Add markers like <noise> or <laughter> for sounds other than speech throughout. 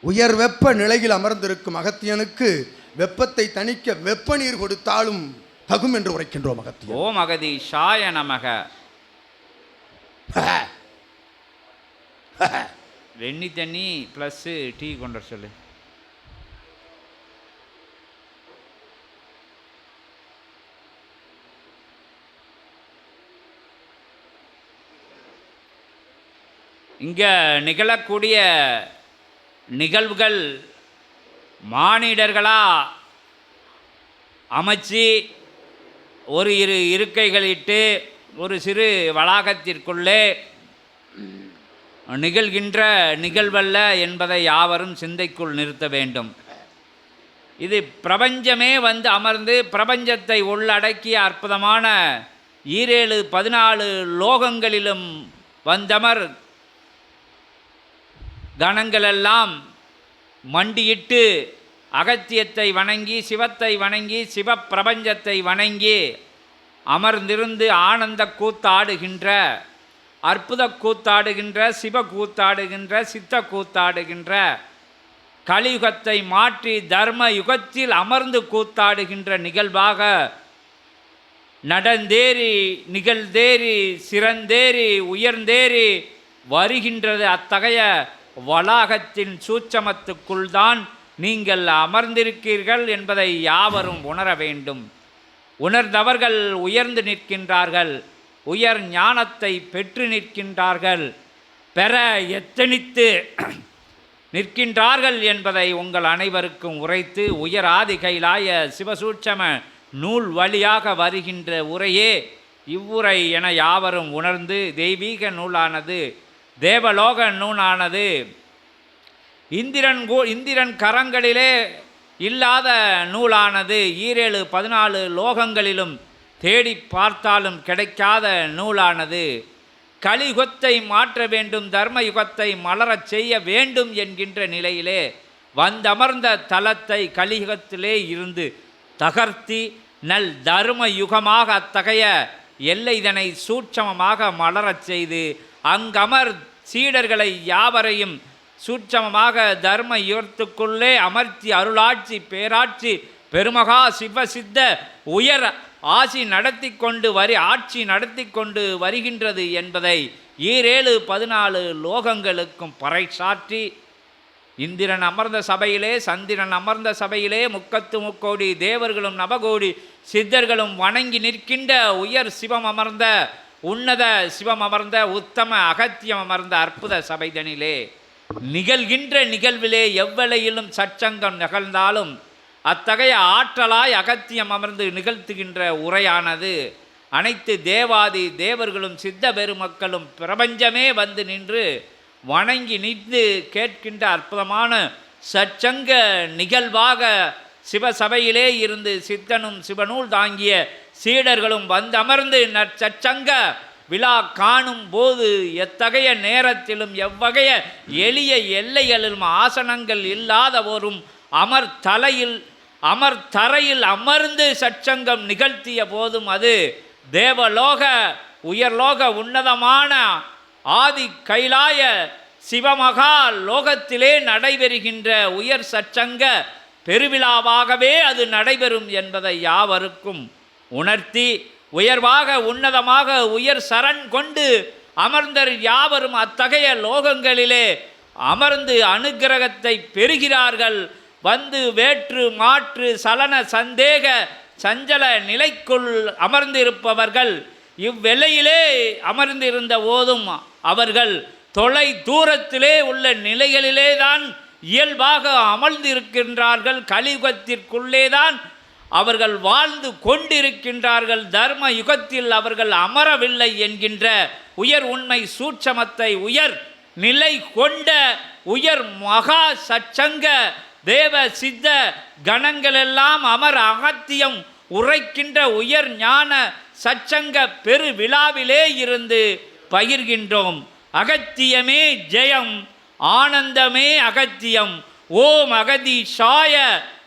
உயர் வெப்ப நிலையில் அமர்ந்திருக்கும் அகத்தியனுக்கு வெப்பத்தை தணிக்க வெப்ப நீர் கொடுத்தாலும் தகும் என்று உரைக்கின்றோம் அகத்தியன். ஓம் அகதீஷாய நமக. வெண்ணி தண்ணி ப்ளஸ்ஸு டீ கொண்டு சொல்லு. இங்கே நிகழக்கூடிய நிகழ்வுகள் மானிடர்களாக அமைச்சு ஒரு இரு இருக்கைகளிட்டு ஒரு சிறு வளாகத்திற்குள்ளே நிகழ்கின்ற நிகழ்வல்ல என்பதை யாவரும் சிந்தைக்குள் நிறுத்த வேண்டும். இது பிரபஞ்சமே வந்து அமர்ந்து பிரபஞ்சத்தை உள்ளடக்கிய அற்புதமான ஈரேழு பதினாலு லோகங்களிலும் வந்தமர் கணங்களெல்லாம் மண்டியிட்டு அகத்தியத்தை வணங்கி சிவத்தை வணங்கி சிவப்பிரபஞ்சத்தை வணங்கி அமர்ந்திருந்து ஆனந்த கூத்தாடுகின்ற அற்புத கூத்தாடுகின்ற சிவ கூத்தாடுகின்ற சித்த கூத்தாடுகின்ற கலியுகத்தை மாற்றி தர்ம யுகத்தில் அமர்ந்து கூத்தாடுகின்ற நிகழ்வாக நடந்தேறி நிகழ்ந்தேறி சிறந்தேறி உயர்ந்தேறி வருகின்றது அத்தகைய வளாகத்தின் சூட்சமத்துக்குள் தான் நீங்கள் அமர்ந்திருக்கீர்கள் என்பதை யாவரும் உணர வேண்டும். உணர்ந்தவர்கள் உயர்ந்து நிற்கின்றார்கள். உயர் ஞானத்தை பெற்று நிற்கின்றார்கள். பெற எத்தனித்து நிற்கின்றார்கள் என்பதை உங்கள் அனைவருக்கும் உரைத்து உயர் கைலாய சிவசூட்சம நூல் வழியாக வருகின்ற உரையே இவ்வுரை என யாவரும் உணர்ந்து தெய்வீக நூலானது தேவலோக நூலானது இந்திரன் கூ இந்திரன் கரங்களிலே இல்லாத நூலானது. ஈரேழு பதினாலு லோகங்களிலும் தேடி பார்த்தாலும் கிடைக்காத நூலானது. கலியுகத்தை மாற்ற வேண்டும் தர்ம யுகத்தை மலரச் செய்ய வேண்டும் என்கின்ற நிலையிலே வந்தமர்ந்த தலத்தை கலியுகத்திலே இருந்து தகர்த்தி நல் தர்ம யுகமாக அத்தகைய எல்லைதனை சூட்சமமாக மலரச் செய்து அங்கமர் சீடர்களை யாவரையும் சூட்சமமாக தர்ம யுகத்துக்குள்ளே அமர்த்தி அருளாட்சி பேராட்சி பெருமகா சிவசித்த உயர் ஆசி நடத்தி கொண்டு வரி ஆட்சி நடத்தி கொண்டு வருகின்றது என்பதை ஈரேழு பதினாலு லோகங்களுக்கும் பறைசாற்றி இந்திரன் அமர்ந்த சபையிலே சந்திரன் அமர்ந்த சபையிலே முக்கத்து முக்கோடி தேவர்களும் நவகோடி சித்தர்களும் வணங்கி நிற்கின்ற உயர் சிவம் அமர்ந்த உன்னத சிவம் அமர்ந்த உத்தம அகத்தியம் அமர்ந்த அற்புத சபைதனிலே நிகழ்கின்ற நிகழ்விலே எவ்வளையிலும் சச்சங்கம் நிகழ்ந்தாலும் அத்தகைய ஆற்றலாய் அகத்தியம் அமர்ந்து நிகழ்த்துகின்ற உரையானது அனைத்து தேவாதி தேவர்களும் சித்த பெருமக்களும் பிரபஞ்சமே வந்து நின்று வணங்கி நின்று கேட்கின்ற அற்புதமான சச்சங்க நிகழ்வாக சிவசபையிலே இருந்து சித்தனும் சிவநூல் தாங்கிய சீடர்களும் வந்தமர்ந்து நற்சச்சங்க விழா காணும் போது எத்தகைய நேரத்திலும் எவ்வகைய எளிய எல்லைகளிலும் ஆசனங்கள் இல்லாதவோரும் அமர் தலையில் அமர் தரையில் அமர்ந்து சச்சங்கம் நிகழ்த்திய போதும் அது தேவலோக உயர்லோக உன்னதமான ஆதி கைலாய சிவமகா லோகத்திலே நடைபெறுகின்ற உயர் சச்சங்க பெருவிழாவாகவே அது நடைபெறும் என்பதை யாவருக்கும் உணர்த்தி உயர்வாக உன்னதமாக உயர் சரண் கொண்டு அமர்ந்தர் யாவரும் அத்தகைய லோகங்களிலே அமர்ந்து அனுக்கிரகத்தை பெறுகிறார்கள். வந்து வேற்று மாற்று சலன சந்தேக சஞ்சல நிலைக்குள் அமர்ந்திருப்பவர்கள். இவ்வெல்லையிலே அமர்ந்திருந்த போதும் அவர்கள் தொலை தூரத்திலே உள்ள நிலைகளிலே தான் இயல்பாக அமர்ந்திருக்கின்றார்கள். கலியுகத்திற்குள்ளே தான் அவர்கள் வாழ்ந்து கொண்டிருக்கின்றார்கள். தர்ம யுகத்தில் அவர்கள் அமரவில்லை என்கின்ற உயர் உண்மை சூட்சமத்தை உயர் நிலை கொண்ட உயர் மகா சச்சங்க தேவ சித்த கணங்களெல்லாம் அமர் அகத்தியம் உரைக்கின்ற உயர் ஞான சச்சங்க பெரு விழாவிலே இருந்து பகிர்கின்றோம். அகத்தியமே ஜெயம் ஆனந்தமே அகத்தியம் ஓம் அகதி சாய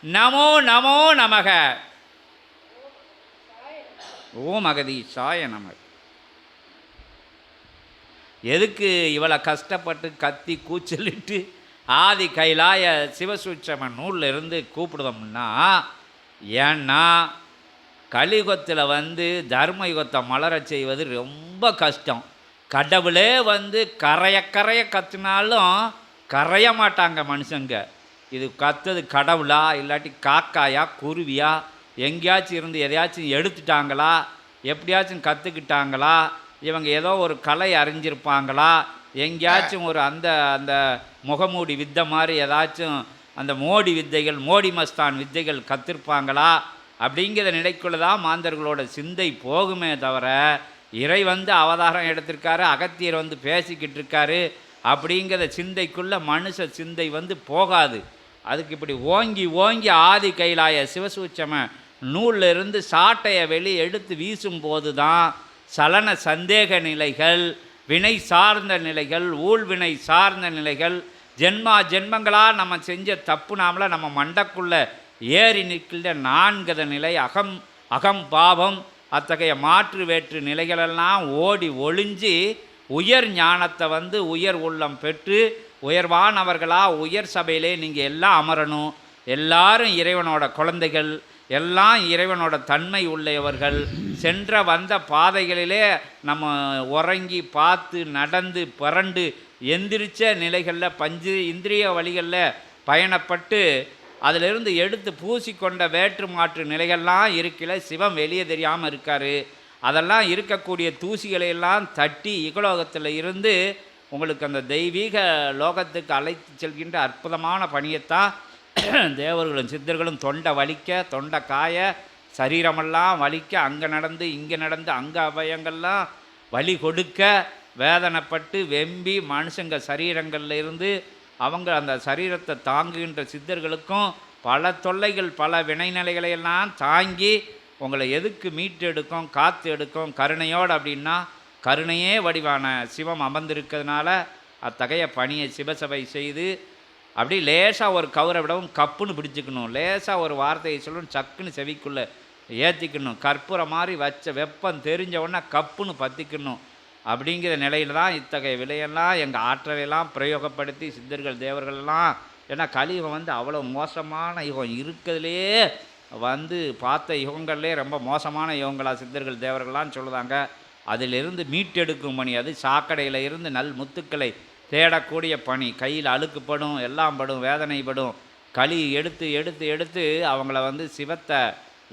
நமோ நமோ நமக. ஓம் அகதீஷாய நமக. எதுக்கு இவளை கஷ்டப்பட்டு கத்தி கூச்சலிட்டு ஆதி கைலாய சிவசூட்சம நூலில் இருந்து கூப்பிடுதோம்னா ஏன்னா கலியுகத்தில் வந்து தர்ம யுகத்தை மலரச் செய்வது ரொம்ப கஷ்டம். கடவுளே வந்து கரைய கரைய கத்தினாலும் கரைய மாட்டாங்க மனுஷங்க. இது கத்தது கடவுளா இல்லாட்டி காக்காயா குருவியா? எங்கேயாச்சும் இருந்து எதையாச்சும் எடுத்துட்டாங்களா? எப்படியாச்சும் கற்றுக்கிட்டாங்களா இவங்க ஏதோ ஒரு கலை அறிஞ்சிருப்பாங்களா? எங்கேயாச்சும் ஒரு அந்த அந்த முகமூடி வித்தை மாதிரி ஏதாச்சும் அந்த மோடி வித்தைகள் மோடி மஸ்தான் வித்தைகள் கற்றுருப்பாங்களா அப்படிங்கிற நிலைக்குள்ள தான் மாந்தர்களோட சிந்தை போகுமே தவிர இறை வந்து அவதாரம் எடுத்திருக்காரு அகத்தியர் வந்து பேசிக்கிட்டு இருக்காரு அப்படிங்கிற சிந்தைக்குள்ளே மனுஷ சிந்தை வந்து போகாது. அதுக்கு இப்படி ஓங்கி ஓங்கி ஆதி கைலாய சிவசூச்சம நூலிருந்து சாட்டையை வெளியே எடுத்து வீசும்போது தான் சலன சந்தேக நிலைகள் வினை சார்ந்த நிலைகள் ஊழ்வினை சார்ந்த நிலைகள் ஜென்மா ஜென்மங்களாக நம்ம செஞ்ச தப்பு நாமல நம்ம மண்டக்குள்ளே ஏறி நிற்கின்ற நான்கத நிலை அகம் அகம் பாவம் அத்தகைய மாற்று வேற்று நிலைகளெல்லாம் ஓடி ஒளிஞ்சு உயர் ஞானத்தை வந்து உயர் உள்ளம் பெற்று உயர்வானவர்களாக உயர் சபையிலே நீங்கள் எல்லாம் அமரணும். எல்லாரும் இறைவனோட குழந்தைகள் எல்லாம் இறைவனோட தன்மை உள்ளவர்கள். சென்ற வந்த பாதைகளிலே நம்ம உறங்கி பார்த்து நடந்து புரண்டு எந்திரிச்ச நிலைகளில் பஞ்சு இந்திரிய வழிகளில் பயணப்பட்டு அதிலிருந்து எடுத்து பூசிக்கொண்ட வேற்று மாற்று நிலைகள்லாம் இருக்கல. சிவம் வெளியே தெரியாமல் இருக்கார். அதெல்லாம் இருக்கக்கூடிய தூசிகளையெல்லாம் தட்டி இகலோகத்தில் இருந்து உங்களுக்கு அந்த தெய்வீக லோகத்துக்கு அழைத்து செல்கின்ற அற்புதமான பணியைத்தான் <clears throat> தேவர்களும் சித்தர்களும் தொண்டை வலிக்க தொண்டை காய சரீரமெல்லாம் வலிக்க அங்கே நடந்து இங்கே நடந்து அங்கே அவயங்கள்லாம் வலி கொடுக்க வேதனைப்பட்டு வெம்பி மனுஷங்க சரீரங்கள்ல இருந்து அவங்க அந்த சரீரத்தை தாங்குகின்ற சித்தர்களுக்கும் பல தொல்லைகள் பல வினைநிலைகளை எல்லாம் தாங்கி உங்களை எதுக்கு மீட்டு எடுக்கும் காற்று எடுக்கும் கருணையோடு அப்படின்னா கருணையே வடிவான சிவம் அமர்ந்திருக்கிறதுனால அத்தகைய பணியை சிவசபை செய்து அப்படி லேசாக ஒரு கவரை விடவும் கப்புன்னு பிடிச்சிக்கணும். லேசாக ஒரு வார்த்தையை சொல்லணும் சக்குன்னு செவிக்குள்ளே ஏற்றிக்கணும் கற்பூரம் மாதிரி வச்ச வெப்பம் தெரிஞ்ச உடனே கப்புன்னு பற்றிக்கணும் அப்படிங்கிற நிலையில் தான் இத்தகைய விலையெல்லாம் எங்கள் ஆற்றலையெல்லாம் பிரயோகப்படுத்தி சித்தர்கள் தேவர்கள்லாம் ஏன்னா கலியுகம் வந்து அவ்வளோ மோசமான யுகம். இருக்கிறதுலையே வந்து பார்த்த யுகங்கள்லேயே ரொம்ப மோசமான யுகங்களாக சித்தர்கள் தேவர்கள்லாம் சொல்லுதாங்க. அதிலிருந்து மீட்டெடுக்கும் பணி அது. சாக்கடையில் இருந்து நல் முத்துக்களை தேடக்கூடிய பணி. கையில் அழுக்குப்படும் எல்லாம் படும் வேதனைப்படும் களி எடுத்து எடுத்து எடுத்து அவங்கள வந்து சிவத்தை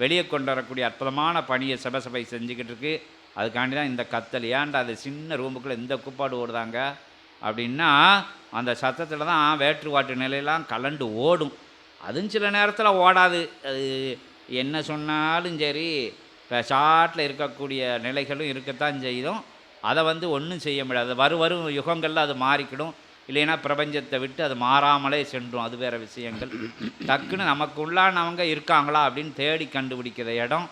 வெளியே கொண்டு வரக்கூடிய அற்புதமான பணியை சபசபை செஞ்சுக்கிட்டு இருக்கு. அதுக்காண்டி தான் இந்த கத்தல். ஏன்டா அது சின்ன ரூமுக்குள்ளே இந்த குப்பாடு ஓடுதாங்க? அப்படின்னா அந்த சத்தத்தில் தான் வேற்று வாட்டு நிலையெல்லாம் கலண்டு ஓடும். அதுவும் சில நேரத்தில் ஓடாது. அது என்ன சொன்னாலும் சரி சாட்டில் இருக்கக்கூடிய நிலைகளும் இருக்கத்தான் செய்யும் அதை வந்து ஒன்றும் செய்ய முடியாது. வரு வரும் யுகங்களில் அது மாறிக்கிடும். இல்லைன்னா பிரபஞ்சத்தை விட்டு அது மாறாமலே சென்றும். அது வேறு விஷயங்கள். டக்குன்னு நமக்கு உள்ளானவங்க இருக்காங்களா அப்படின்னு தேடி கண்டுபிடிக்கிற இடம்.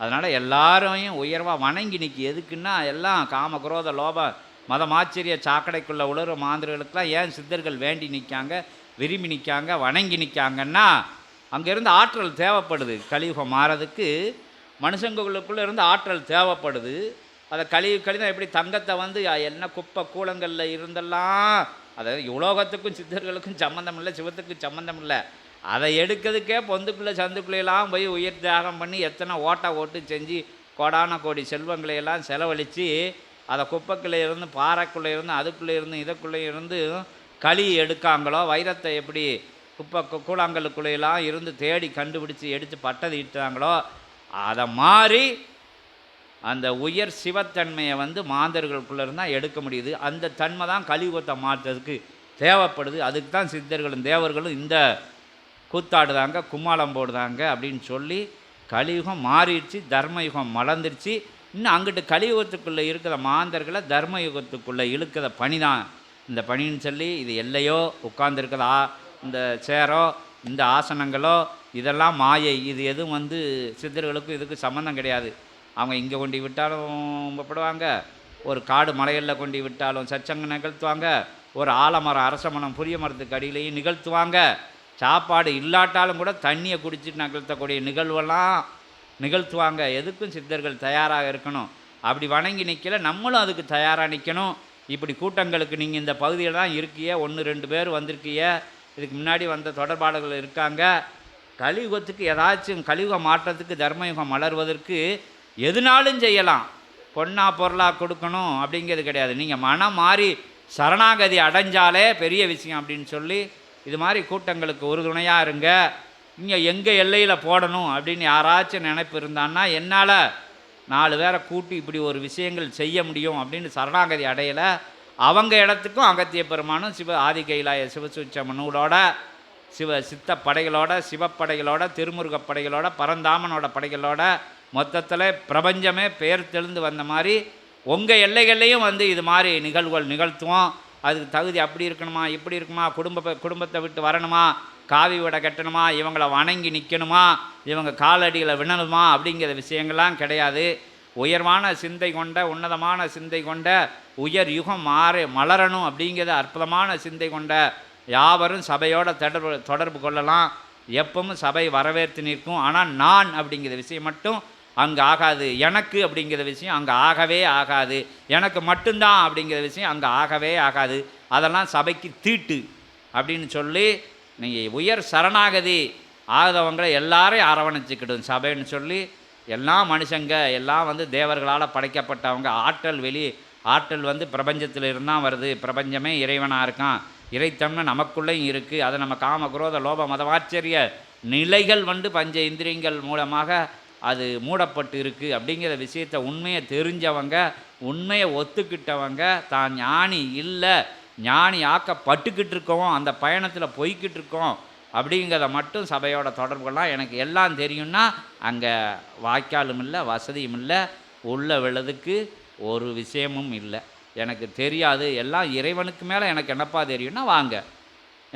அதனால் எல்லாரையும் உயர்வாக வணங்கி நிற்கி எதுக்குன்னா எல்லாம் காம குரோத லோப மதம் ஆச்சரிய சாக்கடைக்குள்ளே உலர மாந்திரர்களுக்கெல்லாம் ஏன் சித்தர்கள் வேண்டி நிற்காங்க விரும்பி நிற்காங்க வணங்கி நிற்காங்கன்னா அங்கேருந்து ஆற்றல் தேவைப்படுது. கலியுகம் மாறதுக்கு மனுஷங்களுக்குள்ளே இருந்து ஆற்றல் தேவைப்படுது. அதை கழி கழிதான் எப்படி தங்கத்தை வந்து என்ன குப்பை கூலங்களில் இருந்தெல்லாம் அதாவது உலோகத்துக்கும் சித்தர்களுக்கும் சம்மந்தம் இல்லை சிவத்துக்கும் சம்மந்தம் இல்லை. அதை எடுக்கிறதுக்கே பொந்துக்குள்ளே சந்துக்குள்ளையெல்லாம் போய் உயிர் தியாகம் பண்ணி எத்தனை ஓட்டை ஓட்டு செஞ்சு கோடான கோடி செல்வங்களை எல்லாம் செலவழித்து அதை குப்பைக்குள்ளே இருந்து பாறைக்குள்ளே இருந்து அதுக்குள்ளே இருந்து இதுக்குள்ளே இருந்து களி எடுக்காங்களோ வைரத்தை எப்படி குப்பை கு- இருந்து தேடி கண்டுபிடிச்சி எடுத்து பட்டது இட்டாங்களோ அதை மாறி அந்த உயர் சிவத்தன்மையை வந்து மாந்தர்களுக்குள்ளே இருந்தால் எடுக்க முடியுது. அந்த தன்மை தான் கலியுகத்தை மாற்றுறதுக்கு தேவைப்படுது. அதுக்கு தான் சித்தர்களும் தேவர்களும் இந்த கூத்தாடுதாங்க கும்மாளம் போடுதாங்க அப்படின்னு சொல்லி கலியுகம் மாறிடுச்சு தர்மயுகம் மலர்ந்துருச்சு இன்னும் அங்கிட்டு கலியுகத்துக்குள்ளே இருக்கிற மாந்தர்களை தர்மயுகத்துக்குள்ளே இழுக்கிற பணி தான் இந்த பணின்னு சொல்லி இது எல்லையோ உட்கார்ந்திருக்கிற இந்த சேரோ இந்த ஆசனங்களோ இதெல்லாம் மாயை. இது எதுவும் வந்து சித்தர்களுக்கும் இதுக்கு சம்மந்தம் கிடையாது. அவங்க இங்கே கொண்டு விட்டாலும் படுவாங்க ஒரு காடு மலைகளில் கொண்டு விட்டாலும் சச்சங்க நிகழ்த்துவாங்க. ஒரு ஆலமரம் அரச மரம் புரிய மரத்துக்கு அடியிலையும் நிகழ்த்துவாங்க. சாப்பாடு இல்லாட்டாலும் கூட தண்ணியை குடிச்சிட்டு நிகழ்த்தக்கூடிய நிகழ்வெல்லாம் நிகழ்த்துவாங்க. எதுக்கும் சித்தர்கள் தயாராக இருக்கணும். அப்படி வணங்கி நிற்கல நம்மளும் அதுக்கு தயாராக நிற்கணும் இப்படி கூட்டங்களுக்கு நீங்கள் இந்த பகுதியில் தான் இருக்கிய ஒன்று ரெண்டு பேர் வந்திருக்கிய. இதுக்கு முன்னாடி வந்த தொடர்பாளர்கள் இருக்காங்க. கலியுகத்துக்கு ஏதாச்சும் கலியுக மாற்றத்துக்கு தர்மயுகம் மலர்வதற்கு எதுனாலும் செய்யலாம். பொண்ணா பொருளாக கொடுக்கணும் அப்படிங்கிறது கிடையாது. நீங்கள் மனம் மாறி சரணாகதி அடைஞ்சாலே பெரிய விஷயம் அப்படின்னு சொல்லி இது மாதிரி கூட்டங்களுக்கு ஒரு துணையாக இருங்க. இங்கே எங்கள் எல்லையில் போடணும் அப்படின்னு யாராச்சும் நினைப்பு இருந்தான்னா என்னால் நாலு பேரை கூட்டி இப்படி ஒரு விஷயங்கள் செய்ய முடியும் அப்படின்னு சரணாகதி அடையலை. அவங்க இடத்துக்கும் அகத்திய பெருமானும் சிவ ஆதி கைலாய சிவசுச்சமனூடோட சிவ சித்த படைகளோட சிவப்படைகளோட திருமுருகப் படைகளோட பரந்தாமனோட படைகளோட மொத்தத்தில் பிரபஞ்சமே பேர் தெளிந்து வந்த மாதிரி உங்கள் எல்லைகள்லையும் வந்து இது மாதிரி நிகழ்வுகள் நிகழ்த்துவோம். அதுக்கு தகுதி அப்படி இருக்கணுமா இப்படி இருக்குமா குடும்ப குடும்பத்தை விட்டு வரணுமா காவி விட கட்டணுமா இவங்களை வணங்கி நிற்கணுமா இவங்க காலடிகளை விழணுமா அப்படிங்கிற விஷயங்கள்லாம் கிடையாது. உயர்வான சிந்தை கொண்ட உன்னதமான சிந்தை கொண்ட உயர் யுகம் மாறு மலரணும் அப்படிங்கிறது அற்புதமான சிந்தை கொண்ட யாவரும் சபையோட தொடர்பு தொடர்பு கொள்ளலாம். எப்பவும் சபை வரவேற்று நிற்கும். ஆனால் நான் அப்படிங்கிற விஷயம் மட்டும் அங்கே ஆகாது. எனக்கு அப்படிங்கிற விஷயம் அங்கே ஆகவே ஆகாது. எனக்கு மட்டும்தான் அப்படிங்கிற விஷயம் அங்கே ஆகவே ஆகாது. அதெல்லாம் சபைக்கு தீட்டு அப்படின்னு சொல்லி நீங்கள் உயர் சரணாகதி ஆதவங்களை எல்லாரையும் அரவணைச்சிக்கிடும் சபைன்னு சொல்லி எல்லா மனுஷங்க எல்லாம் வந்து தேவர்களால் படைக்கப்பட்டவங்க. ஆற்றல் வெளி ஆற்றல் வந்து பிரபஞ்சத்தில் இருந்தால் வருது. பிரபஞ்சமே இறைவனாக இருக்கான். இறைத்தன்மை நமக்குள்ளேயும் இருக்குது அதை நம்ம காம குரோத லோப மதவாச்சரிய நிலைகள் வந்து பஞ்ச இந்திரியங்கள் மூலமாக அது மூடப்பட்டு இருக்குது அப்படிங்கிற விஷயத்தை உண்மையை தெரிஞ்சவங்க உண்மையை ஒத்துக்கிட்டவங்க தான் ஞானி இல்லை ஞானி ஆக்கப்பட்டுக்கிட்டு இருக்கோம் அந்த பயணத்தில் போய்கிட்டு இருக்கோம் அப்படிங்கிறத மட்டும் சபையோட தொடர்புகள்லாம் எனக்கு எல்லாம் தெரியும்னா அங்கே வாய்க்காலும் இல்லை வசதியும் இல்லை உள்ள விழுதுக்கு ஒரு விஷயமும் இல்லை. எனக்கு தெரியாது எல்லாம் இறைவனுக்கு மேலே எனக்கு என்னப்பா தெரியும்னா வாங்க.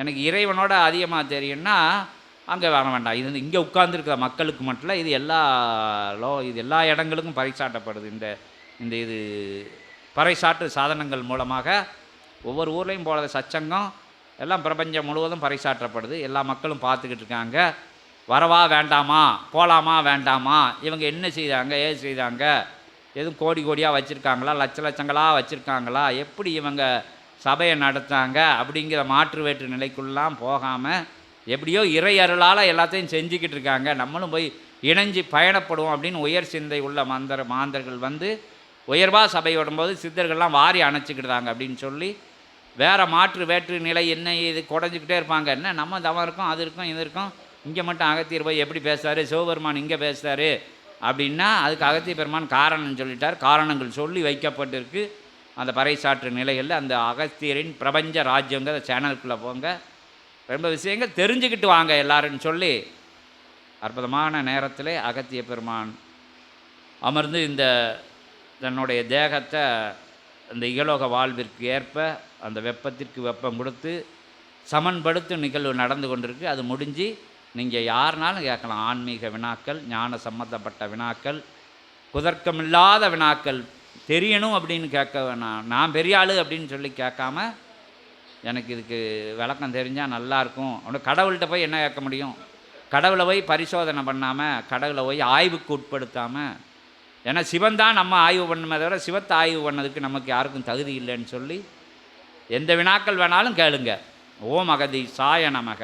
எனக்கு இறைவனோட அதிகமாக தெரியும்னா அங்கே வர வேண்டாம். இது இங்கே உட்கார்ந்துருக்கிற மக்களுக்கு மட்டும் இல்லை இது எல்லா லோ இது எல்லா இடங்களுக்கும் பறைசாட்டப்படுது இந்த இந்த இது பறைசாற்று சாதனங்கள் மூலமாக ஒவ்வொரு ஊர்லேயும் போகிற சச்சங்கம் எல்லாம் பிரபஞ்சம் முழுவதும் பறைசாற்றப்படுது. எல்லா மக்களும் பார்த்துக்கிட்டு இருக்காங்க. வரவா வேண்டாமா? போகலாமா வேண்டாமா? இவங்க என்ன செய்தாங்க? ஏது செய்தாங்க? எதுவும் கோடி கோடியாக வச்சுருக்காங்களா? லட்ச லட்சங்களாக வச்சுருக்காங்களா? எப்படி இவங்க சபையை நடத்தாங்க அப்படிங்கிற மாற்று வேற்று நிலைக்குள்ளெலாம் போகாமல் எப்படியோ இறை அருளால் எல்லாத்தையும் செஞ்சுக்கிட்டு இருக்காங்க. நம்மளும் போய் இணைஞ்சு பயணப்படுவோம் அப்படின்னு உயர் சிந்தை உள்ள மந்தர் மாந்தர்கள் வந்து உயர்வா சபை போது சித்தர்கள்லாம் வாரி அணைச்சிக்கிட்டாங்க அப்படின்னு சொல்லி வேறு மாற்று வேற்று நிலை என்ன? இது குறைஞ்சிக்கிட்டே இருப்பாங்க. என்ன? நம்ம தவம் இருக்கும் அது இருக்கும் இது இருக்கும். இங்கே மட்டும் அகத்தியர் போய் எப்படி பேசுகிறாரு சிவபெருமான் இங்கே பேசுகிறாரு அப்படின்னா அதுக்கு அகத்திய பெருமான் காரணம் சொல்லிட்டார். காரணங்கள் சொல்லி வைக்கப்பட்டிருக்கு. அந்த பறைசாற்று நிலைகளில் அந்த அகத்தியரின் பிரபஞ்ச ராஜ்யங்கிற சேனலுக்குள்ளே போங்க. ரொம்ப விஷயங்கள் தெரிஞ்சுக்கிட்டு வாங்க எல்லாருன்னு சொல்லி அற்புதமான நேரத்தில் அகத்திய பெருமான் அமர்ந்து இந்த தன்னுடைய தேகத்தை அந்த இகலோக வாழ்விற்கு ஏற்ப அந்த வெப்பத்திற்கு வெப்பம் கொடுத்து சமன்படுத்தும் நிகழ்வு நடந்து கொண்டிருக்கு. அது முடிஞ்சு நீங்கள் யாருனாலும் கேட்கலாம். ஆன்மீக வினாக்கள் ஞான சம்பந்தப்பட்ட வினாக்கள் குதர்க்கமில்லாத வினாக்கள். தெரியணும் அப்படின்னு கேட்க வேணாம். நான் பெரிய ஆளு அப்படின்னு சொல்லி கேட்காம எனக்கு இதுக்கு விளக்கம் தெரிஞ்சால் நல்லாயிருக்கும் அப்படின்னு கடவுள்கிட்ட போய் என்ன கேட்க முடியும்? கடவுளை போய் பரிசோதனை பண்ணாமல் கடவுளை போய் ஆய்வுக்கு உட்படுத்தாமல் ஏன்னா சிவன் தான் நம்ம ஆய்வு பண்ணுமே தவிர சிவத்தை ஆய்வு பண்ணதுக்கு நமக்கு யாருக்கும் தகுதி இல்லைன்னு சொல்லி எந்த வினாக்கள் வேணாலும் கேளுங்க. ஓம் அகதி சாய நமக.